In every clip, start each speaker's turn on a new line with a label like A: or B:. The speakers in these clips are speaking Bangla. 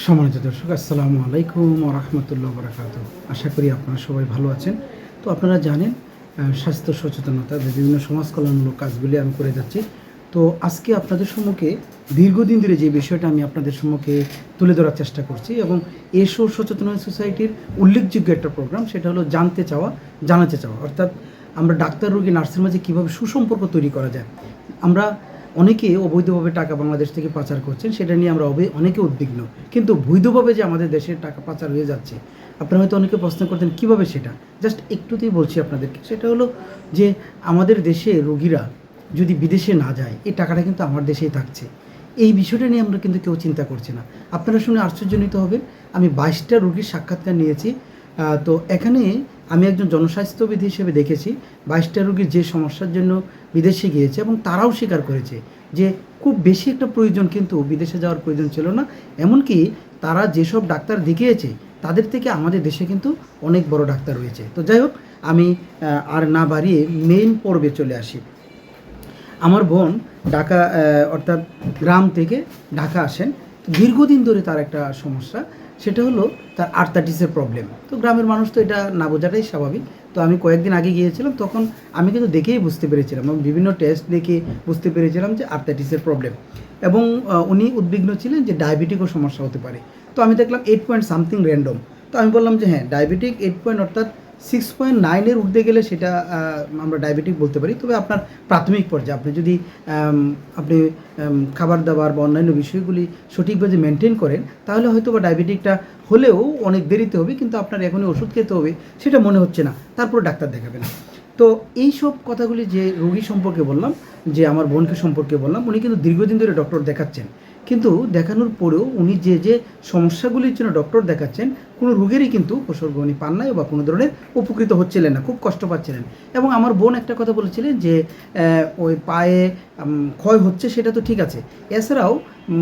A: সম্মানিত দর্শক, আসসালামু আলাইকুম রহমতুল্লাহ বরাকাত আশা করি আপনারা সবাই ভালো আছেন। তো আপনারা জানেন স্বাস্থ্য সচেতনতা, বিভিন্ন সমাজ কল্যাণমূলক কাজগুলি আমি করে যাচ্ছি। তো আজকে আপনাদের সম্মুখে, দীর্ঘদিন ধরে যে বিষয়টা আমি আপনাদের সম্মুখে তুলে ধরার চেষ্টা করছি এবং এসো সচেতনতা সোসাইটির উল্লেখযোগ্য একটা প্রোগ্রাম, সেটা হলো জানতে চাওয়া, জানাতে চাওয়া। অর্থাৎ আমরা ডাক্তার, রোগী, নার্সের মাঝে কীভাবে সুসম্পর্ক তৈরি করা যায়? আমরা অনেকে অবৈধভাবে টাকা বাংলাদেশ থেকে পাচার করছেন, সেটা নিয়ে আমরা অনেকে উদ্বিগ্ন। কিন্তু বৈধভাবে যে আমাদের দেশের টাকা পাচার হয়ে যাচ্ছে, আপনারা হয়তো অনেকে প্রশ্ন করতেন, কীভাবে সেটা? জাস্ট একটুতেই বলছি আপনাদেরকে, সেটা হলো যে আমাদের দেশে রোগীরা যদি বিদেশে না যায়, এই টাকাটা কিন্তু আমার দেশেই থাকছে। এই বিষয়টা নিয়ে আমরা কিন্তু কেউ চিন্তা করছি না। আপনারা শুনে আশ্চর্যজনিত হবেন আমি বাইশটা রোগীর সাক্ষাৎকার নিয়েছি তো এখানে আমি একজন জনস্বাস্থ্যবিধি হিসেবে দেখেছি, বাইশটা রোগীর যে সমস্যার জন্য বিদেশে গিয়েছে এবং তারাও স্বীকার করেছে যে খুব বেশি একটা প্রয়োজন কিন্তু বিদেশে যাওয়ার প্রয়োজন ছিল না। এমনকি তারা যেসব ডাক্তার দেখিয়েছে, তাদের থেকে আমাদের দেশে কিন্তু অনেক বড় ডাক্তার রয়েছে। তো যাই হোক, আমি আর না বাড়িয়ে মেইন পর্বে চলে আসি। আমার বোন ঢাকা অর্থাৎ গ্রাম থেকে ঢাকা আসেন। দীর্ঘদিন ধরে তার একটা সমস্যা। সেটা হলো তার আর্থাটিসের প্রবলেম তো গ্রামের মানুষ তো এটা না বোঝাটাই স্বাভাবিক। তো আমি কয়েকদিন আগে গিয়েছিলাম, তখন আমি কিন্তু দেখেই বুঝতে পেরেছিলাম এবং বিভিন্ন টেস্ট দেখে বুঝতে পেরেছিলাম যে আর্থাটিসের প্রবলেম এবং উনি উদ্বিগ্ন ছিলেন যে ডায়াবেটিকও সমস্যা হতে পারে। তো আমি দেখলাম এইট পয়েন্ট সামথিং র্যান্ডম তো আমি বললাম যে হ্যাঁ ডায়াবেটিক এইট পয়েন্ট অর্থাৎ সিক্স পয়েন্ট নাইনের উঠতে গেলে সেটা আমরা ডায়াবেটিক বলতে পারি। তবে আপনার প্রাথমিক পর্যায়ে আপনি যদি আপনি খাবার দাবার বা অন্যান্য বিষয়গুলি সঠিকভাবে মেনটেন করেন, তাহলে হয়তো বা ডায়াবেটিকটা হলেও অনেক দেরিতে হবে, কিন্তু আপনার এখনই ওষুধ খেতে হবে, সেটা মনে হচ্ছে না। তারপর ডাক্তার দেখাবেন। তো এই সব কথাগুলি যে রোগী সম্পর্কে বললাম, যে আমার বোনকে সম্পর্কে বললাম, উনি কিন্তু দীর্ঘদিন ধরে ডক্টর দেখাচ্ছেন। কিন্তু দেখানোর পরেও উনি যে যে সমস্যাগুলির জন্য ডক্টর দেখাচ্ছেন, কোনো রোগেরই কিন্তু উপসর্গ উনি পান নাই বা কোনো ধরনের উপকৃত হচ্ছিলেন না, খুব কষ্ট পাচ্ছিলেন। এবং আমার বোন একটা কথা বলেছিলেন যে ওই পায়ে ক্ষয় হচ্ছে সেটা তো ঠিক আছে। এছাড়াও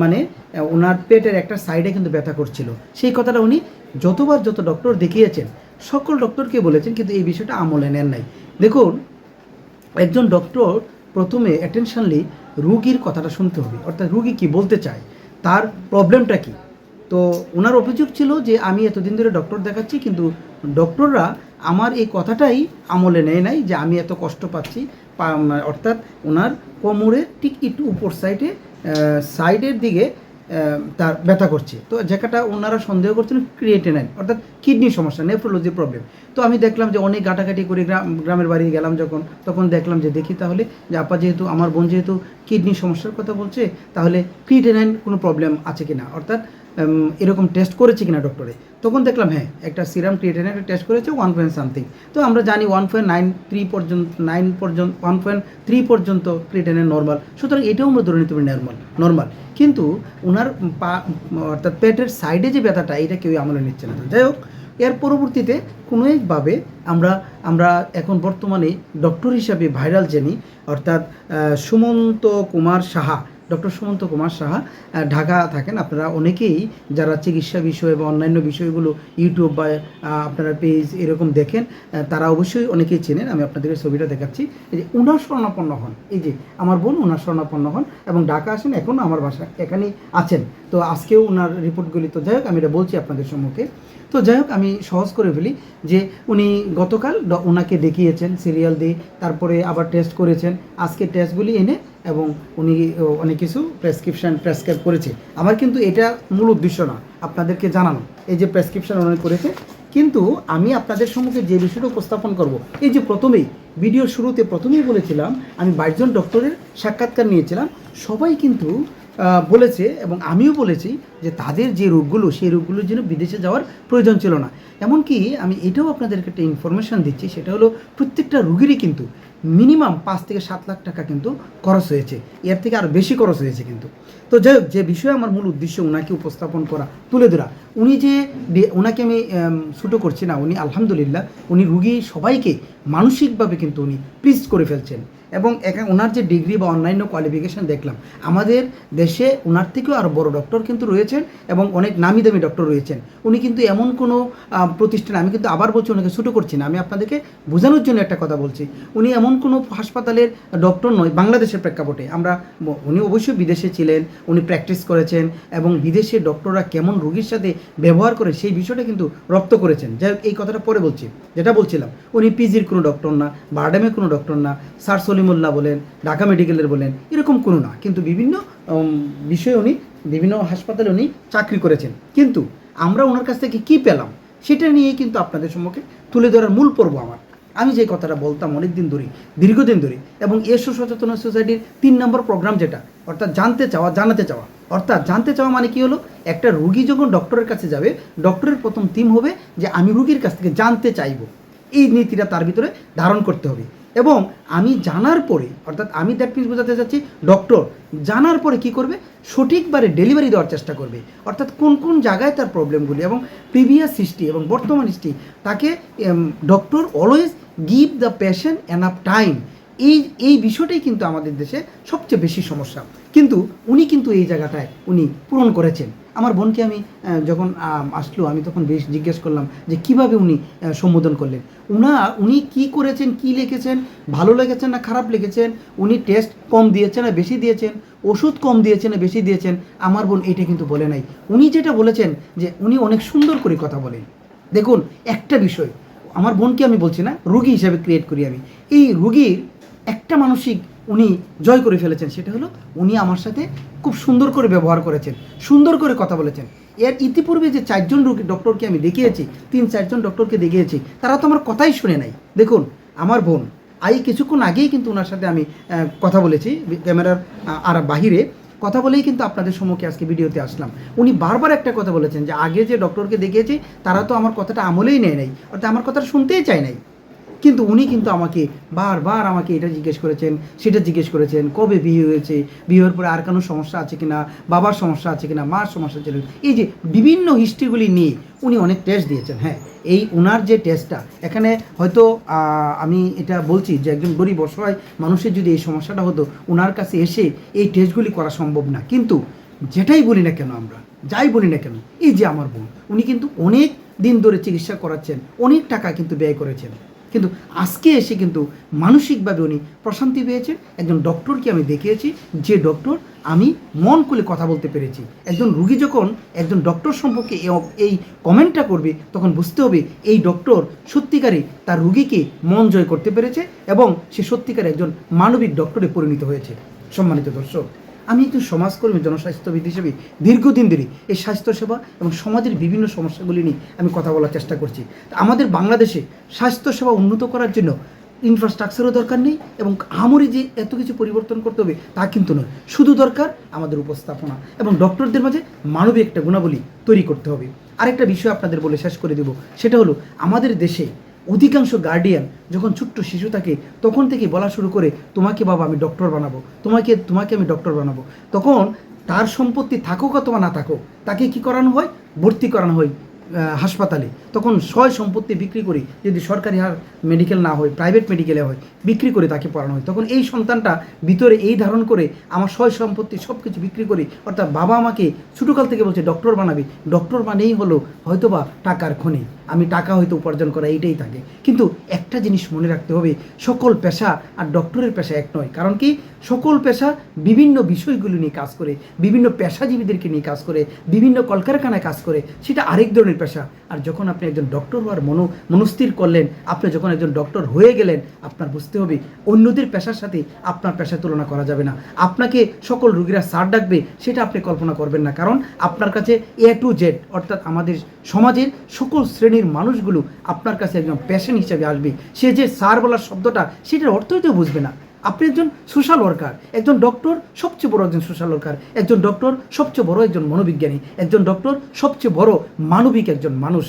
A: মানে ওনার পেটের একটা সাইডে কিন্তু ব্যথা করছিল। সেই কথাটা উনি যতবার যত ডক্টর দেখিয়েছেন, সকল ডক্টরকে বলেছেন, কিন্তু এই বিষয়টা আমলে নেন নাই। দেখুন, একজন ডক্টর প্রথমে অ্যাটেনশনলি রুগীর কথাটা শুনতে হবে। অর্থাৎ রুগী কি বলতে চায়, তার প্রবলেমটা কি? তো ওনার অভিযোগ ছিল যে, আমি এতদিন ধরে ডক্টর দেখাচ্ছি, কিন্তু ডক্টররা আমার এই কথাটাই আমলে নেয় নাই যে, আমি এত কষ্ট পাচ্ছি। অর্থাৎ ওনার কোমরের ঠিক একটু উপর সাইডে সাইডের দিকে তার ব্যথা করছে। তো যেটা ওনারা সন্দেহ করছেন ক্রিয়েটেনাইন অর্থাৎ কিডনির সমস্যা নেফ্রোলজির প্রবলেম। তো আমি দেখলাম যে অনেক ঘাটাঘাটি করে গ্রাম, গ্রামের বাড়ি গেলাম যখন, তখন দেখলাম যে দেখি তাহলে যে আপা যেহেতু, আমার বোন যেহেতু কিডনির সমস্যার কথা বলছে, তাহলে ক্রিয়েটেনাইন কোনো প্রবলেম আছে কি না অর্থাৎ এরকম টেস্ট করেছে কিনা ডক্টরে তখন দেখলাম হ্যাঁ একটা সিরাম ক্রিয়েটিনের টেস্ট করেছে ওয়ান পয়েন্ট সামথিং তো আমরা জানি ওয়ান পয়েন্ট নাইন থ্রি পর্যন্ত নাইন পর্যন্ত ওয়ান পয়েন্ট থ্রি পর্যন্ত ক্রিয়েটিনের নর্মাল সুতরাং এটাও আমরা ধরে নিতে পারি নর্মাল নর্মাল কিন্তু ওনার পা, অর্থাৎ পেটের সাইডে যে ব্যথাটা, এটা কেউই আমলে নিচ্ছে না। যাই হোক, এর পরবর্তীতে কোনো একভাবে আমরা আমরা এখন বর্তমানে ডক্টর হিসাবে ভাইরাল জেনি অর্থাৎ সুমন্ত কুমার সাহা ডক্টর সুমন্ত কুমার সাহা ঢাকা থাকেন। আপনারা অনেকেই যারা চিকিৎসা বিষয় বা অন্যান্য বিষয়গুলো ইউটিউব বা আপনারা পেজ এরকম দেখেন তারা অবশ্যই অনেকেই চেনেন। আমি আপনাদেরকে ছবিটা দেখাচ্ছি। এই যে উনার শরণাপন্ন হন। এই যে আমার বোন উনার শরণাপন্ন হন এবং ঢাকা আসেন, এখন আমার বাসা এখানেই আছেন। তো আজকেও ওনার রিপোর্টগুলি, তো যাই হোক, আমি এটা বলছি আপনাদের সম্মুখে। তো যাই হোক, আমি সহজ করে ফেলি যে উনি গতকাল ওনাকে দেখিয়েছেন, সিরিয়াল দিয়ে, তারপরে আবার টেস্ট করেছেন। আজকে টেস্টগুলি এনে এবং উনি অনেক কিছু প্রেসক্রিপশন প্রেসক্রাইব করেছে। আমার কিন্তু এটা মূল উদ্দেশ্য না, আপনাদেরকে জানানো। এই যে প্রেসক্রিপশন উনি করেছে, কিন্তু আমি আপনাদের সম্মুখে যে বিষয়টা উপস্থাপন করব, এই যে প্রথমেই ভিডিওর শুরুতে প্রথমেই বলেছিলাম, আমি বাইশজন ডক্টরের সাক্ষাৎকার নিয়েছিলাম। সবাই কিন্তু বলেছে এবং আমিও বলেছি যে তাদের যে রোগগুলো, সেই রোগগুলোর জন্য বিদেশে যাওয়ার প্রয়োজন ছিল না। এমনকি আমি এটাও আপনাদেরকে একটা ইনফরমেশন দিচ্ছি, সেটা হলো প্রত্যেকটা রুগীরই কিন্তু মিনিমাম পাঁচ থেকে সাত লাখ টাকা কিন্তু খরচ হয়েছে। এর থেকে আরও বেশি খরচ হয়েছে কিন্তু। তো যাই হোক, যে বিষয়ে আমার মূল উদ্দেশ্য ওনাকে উপস্থাপন করা, তুলে ধরা উনি যে ওনাকে আমি ছোটো করছি না, উনি আলহামদুলিল্লাহ, উনি রুগী সবাইকে মানসিকভাবে কিন্তু উনি প্লিজ করে ফেলছেন। এবং একা ওনার যে ডিগ্রি বা অন্যান্য কোয়ালিফিকেশন দেখলাম, আমাদের দেশে ওনার থেকেও আরও বড় ডক্টর কিন্তু রয়েছেন এবং অনেক নামি দামি ডক্টর রয়েছেন। উনি কিন্তু এমন কোনো প্রতিষ্ঠান, আমি কিন্তু আবার বলছি ওনাকে ছোটো করছি না, আমি আপনাদেরকে বোঝানোর জন্য একটা কথা বলছি। উনি এমন কোনো হাসপাতালের ডক্টর নয়, বাংলাদেশের প্রেক্ষাপটে। আমরা উনি অবশ্যই বিদেশে ছিলেন, উনি প্র্যাকটিস করেছেন এবং বিদেশে ডক্টররা কেমন রুগীর সাথে ব্যবহার করে সেই বিষয়টা কিন্তু রপ্ত করেছেন। যাই এই কথাটা পরে বলছি। যেটা বলছিলাম, উনি পিজির কোনো ডক্টর না, বারডামের কোনো ডক্টর না, স্যার সলিমুল্লাহ বলেন, ঢাকা মেডিকেলের বলেন, এরকম কোনো না। কিন্তু বিভিন্ন বিষয়ে উনি, বিভিন্ন হাসপাতালে উনি চাকরি করেছেন। কিন্তু আমরা ওনার কাছ থেকে কি পেলাম, সেটা নিয়ে কিন্তু আপনাদের সম্মুখে তুলে ধরার মূল পর্ব আমার। আমি যে কথাটা বলতাম অনেক দিন ধরেই, দীর্ঘদিন ধরে এবং এসো সচেতন সোসাইটির তিন নম্বর প্রোগ্রাম যেটা, অর্থাৎ জানতে চাওয়া, জানাতে চাওয়া অর্থাৎ জানতে চাওয়া মানে কি হলো? একটা রুগী যখন ডক্টরের কাছে যাবে ডক্টরের প্রথম থিম হবে যে আমি রুগীর কাছ থেকে জানতে চাইব। এই নীতিটা তার ভিতরে ধারণ করতে হবে। এবং আমি জানার পরে, অর্থাৎ আমি দ্যাট মিনস বোঝাতে চাচ্ছি ডক্টর জানার পরে কি করবে? সঠিকবারে ডেলিভারি দেওয়ার চেষ্টা করবে। অর্থাৎ কোন কোন জায়গায় তার প্রবলেমগুলি এবং প্রিভিয়াস হিস্ট্রি এবং বর্তমান হিস্ট্রি তাকে doctor always give the patient enough time এই এই বিষয়টাই কিন্তু আমাদের দেশে সবচেয়ে বেশি সমস্যা। কিন্তু উনি কিন্তু এই জায়গাটায় উনি পূরণ করেছেন। আমার বোনকে আমি যখন আসলো, আমি তখন বেশ জিজ্ঞেস করলাম যে কীভাবে উনি সম্বোধন করলেন। উনা, উনি কি করেছেন, কি লিখেছেন, ভালো লেগেছেন না খারাপ লিখেছেন? উনি টেস্ট কম দিয়েছেন না বেশি দিয়েছেন? ওষুধ কম দিয়েছেন না বেশি দিয়েছেন? আমার বোন এটা কিন্তু বলে নাই। উনি যেটা বলেছেন যে উনি অনেক সুন্দর করে কথা বলেন। দেখুন, একটা বিষয়, আমার বোনকে আমি বলছি না, রুগী হিসাবে ক্রিয়েট করি আমি। এই রুগীর একটা মানসিক উনি জয় করে ফেলেছেন, সেটা হলো উনি আমার সাথে খুব সুন্দর করে ব্যবহার করেছেন, সুন্দর করে কথা বলেছেন। এর ইতিপূর্বে যে চারজন রুগী, ডক্টরকে আমি দেখিয়েছি, তিন চারজন ডক্টরকে দেখিয়েছি, তারা তো আমার কথাই শুনে নাই। দেখুন, আমার বোন, আই কিছুক্ষণ আগেই কিন্তু ওনার সাথে আমি কথা বলেছি, ক্যামেরার আর বাহিরে। কথা বলেই কিন্তু আপনাদের সম্মুখে আজকে ভিডিওতে আসলাম। উনি বারবার একটা কথা বলেছেন যে, আগে যে ডক্টরকে দেখিয়েছি, তারা তো আমার কথাটা আমলেই নেয় নাই, অর্থাৎ আমার কথাটা শুনতেই চায় নাই। কিন্তু উনি কিন্তু আমাকে বারবার আমাকে এটা জিজ্ঞেস করেছেন, সেটা জিজ্ঞেস করেছেন, কবে বিয়ে হয়েছে বিয়ে হওয়ার পরে আর কোনো সমস্যা আছে কিনা, বাবার সমস্যা আছে কিনা, মার সমস্যা ছিল এই যে বিভিন্ন হিস্ট্রিগুলি নিয়ে উনি অনেক টেস্ট দিয়েছেন হ্যাঁ। এই ওনার যে টেস্টটা এখানে হয়তো আমি এটা বলছি যে একজন গরিব অসহায় মানুষের যদি এই সমস্যাটা হতো ওনার কাছে এসে এই টেস্টগুলি করা সম্ভব না। কিন্তু যেটাই বলি না কেন আমরা, যাই বলি না কেন, এই যে আমার বোন, উনি কিন্তু অনেক দিন ধরে চিকিৎসা করাচ্ছেন, অনেক টাকা কিন্তু ব্যয় করেছেন। কিন্তু আজকে এসে কিন্তু মানসিকভাবে উনি প্রশান্তি পেয়েছেন একজন ডক্টরকে আমি দেখিয়েছি, যে ডক্টর আমি মন খুলে কথা বলতে পেরেছি। একজন রুগী যখন একজন ডক্টর সম্পর্কে এই কমেন্টটা করবে, তখন বুঝতে হবে এই ডক্টর সত্যিকারই তার রুগীকে মন জয় করতে পেরেছে এবং সে সত্যিকার একজন মানবিক ডক্টরে পরিণত হয়েছে। সম্মানিত দর্শক আমি একজন সমাজকর্মী, জনস্বাস্থ্যবিদ হিসেবে দীর্ঘদিন ধরে এই স্বাস্থ্যসেবা এবং সমাজের বিভিন্ন সমস্যাগুলি নিয়ে আমি কথা বলার চেষ্টা করছি। আমাদের বাংলাদেশে স্বাস্থ্যসেবা উন্নত করার জন্য ইনফ্রাস্ট্রাকচারও দরকার নেই এবং আমরি যে এত কিছু পরিবর্তন করতে হবে তা কিন্তু নয়। শুধু দরকার আমাদের উপস্থাপনা এবং ডক্টরদের মাঝে মানবিক একটা গুণাবলী তৈরি করতে হবে। আরেকটা বিষয় আপনাদের বলে শেষ করে দেব, সেটা হলো আমাদের দেশে অধিকাংশ গার্ডিয়ান যখন ছোট্ট শিশু থাকে, তখন থেকে বলা শুরু করে, তোমাকে বাবা, আমি ডক্টর বানাবো। তোমাকে তোমাকে আমি ডক্টর বানাবো। তখন তার সম্পত্তি থাকুক অথবা না থাকুক, তাকে কি করানো হয়? ভর্তি করানো হয়। হাসপাতালে, তখন সয় সম্পত্তি বিক্রি করে, যদি সরকারি মেডিকেল না হয় প্রাইভেট মেডিকেলে হয়, বিক্রি করে তাকে পড়ানো হয়। তখন এই সন্তানটা ভিতরে এই ধারণ করে, আমার সয় সম্পত্তি সব কিছু বিক্রি করে, অর্থাৎ বাবা আমাকে ছোটোকাল থেকে বলছে ডক্টর বানাবি। ডক্টর মানেই হলো হয়তোবা টাকার খনি। আমি টাকা হয়তো উপার্জন করা এইটাই থাকে। কিন্তু একটা জিনিস মনে রাখতে হবে, সকল পেশা আর ডক্টরের পেশা এক নয়। কারণ কি? সকল পেশা বিভিন্ন বিষয়গুলো নিয়ে কাজ করে, বিভিন্ন পেশাজীবীদেরকে নিয়ে কাজ করে, বিভিন্ন কলকারখানায় কাজ করে, সেটা আরেক ধরনের পেশা। আর যখন আপনি একজন ডক্টর হওয়ার মনো মনস্থির করলেন, আপনি যখন একজন ডক্টর হয়ে গেলেন, আপনার বুঝতে হবে অন্যদের পেশার সাথে আপনার পেশা তুলনা করা যাবে না। আপনাকে সকল রুগীরা সার ডাকবে, সেটা আপনি কল্পনা করবেন না। কারণ আপনার কাছে এ টু জেড অর্থাৎ আমাদের সমাজের সকল শ্রেণির মানুষগুলো আপনার কাছে একজন প্যাশন হিসেবে আসবে। সে যে সার বলার শব্দটা, সেটার অর্থই তো বুঝবে না। আপনি একজন সোশ্যাল ওয়ার্কার, একজন ডক্টর সবচেয়ে বড় একজন সোশ্যাল ওয়ার্কার, একজন ডক্টর সবচেয়ে বড় একজন মনোবিজ্ঞানী, একজন ডক্টর সবচেয়ে বড় মানবিক একজন মানুষ।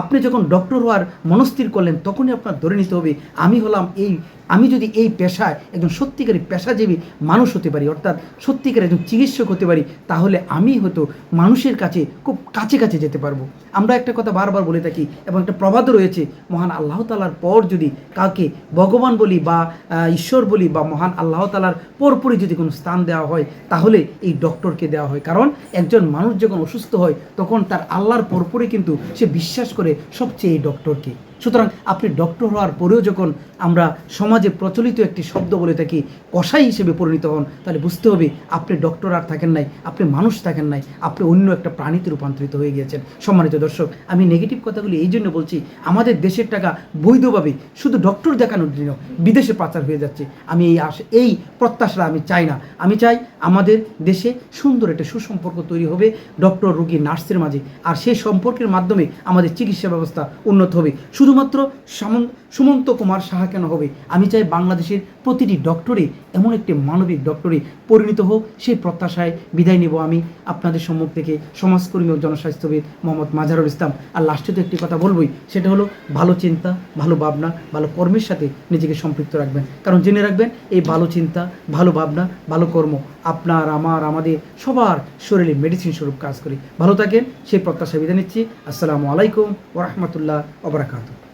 A: আপনি যখন ডক্টর হওয়ার মনস্থির করলেন, তখনই আপনার ধরে নিতে হবে, আমি হলাম এই আমি যদি এই পেশায় একজন সত্যিকারী পেশাজীবী মানুষ হতে পারি, অর্থাৎ সত্যিকার একজন চিকিৎসক হতে পারি, তাহলে আমি হয়তো মানুষের কাছে খুব কাছে কাছে যেতে পারব। আমরা একটা কথা বারবার বলে থাকি এবং একটা প্রবাদও রয়েছে, মহান আল্লাহ তালার পর যদি কাউকে ভগবান বলি বা ঈশ্বর বলি বা মহান আল্লাহ তালার পরপরই যদি কোনো স্থান দেওয়া হয়, তাহলে এই ডক্টরকে দেওয়া হয়। কারণ একজন মানুষ যখন অসুস্থ হয়, তখন তার আল্লাহর পরপরই কিন্তু সে বিশ্বাস করে সবচেয়ে এই ডক্টরকে। সুতরাং আপনি ডক্টর হওয়ার পরেও যখন আমরা সমাজে প্রচলিত একটি শব্দ বলে থাকি কষাই হিসেবে পরিণত হন, তাহলে বুঝতে হবে আপনি ডক্টর আর থাকেন নাই, আপনি মানুষ থাকেন নাই, আপনি অন্য একটা প্রাণীতে রূপান্তরিত হয়ে গিয়েছেন। সম্মানিত দর্শক, আমি নেগেটিভ কথাগুলি এই জন্য বলছি, আমাদের দেশের টাকা বৈধভাবে শুধু ডক্টর দেখানোর জন্য বিদেশে পাচার হয়ে যাচ্ছে। আমি এই আশ, এই প্রত্যাশা আমি চাই না। আমি চাই আমাদের দেশে সুন্দর একটা সুসম্পর্ক তৈরি হবে, ডক্টর, রোগী, নার্সের মাঝে, আর সেই সম্পর্কের মাধ্যমে আমাদের চিকিৎসা ব্যবস্থা উন্নত হবে। শুধুমাত্র সামন্ত সুমন্ত কুমার সাহা কেন হবে? আমি চাই বাংলাদেশের প্রতিটি ডক্টরে এমন একটি মানবিক ডক্টরে পরিণত হোক, সেই প্রত্যাশায় বিদায় নেব আমি। আপনাদের সম্মুখ থেকে সমাজকর্মী ও জনস্বাস্থ্যবিদ মোহাম্মদ মাজারুল ইসলাম। আর লাস্টে তো একটি কথা বলবই, সেটা হলো ভালো চিন্তা, ভালো ভাবনা, ভালো কর্মের সাথে নিজেকে সম্পৃক্ত রাখবেন। কারণ জেনে রাখবেন, এই ভালো চিন্তা, ভালো ভাবনা, ভালো কর্ম আপনার, আমার, আমাদের সবার শরীরে মেডিসিন স্বরূপ কাজ করে। ভালো থাকেন, সেই প্রত্যাশা বিদায় নিচ্ছি। আসসালামু আলাইকুম ওরহমতুল্লাহ ওবরাকাতু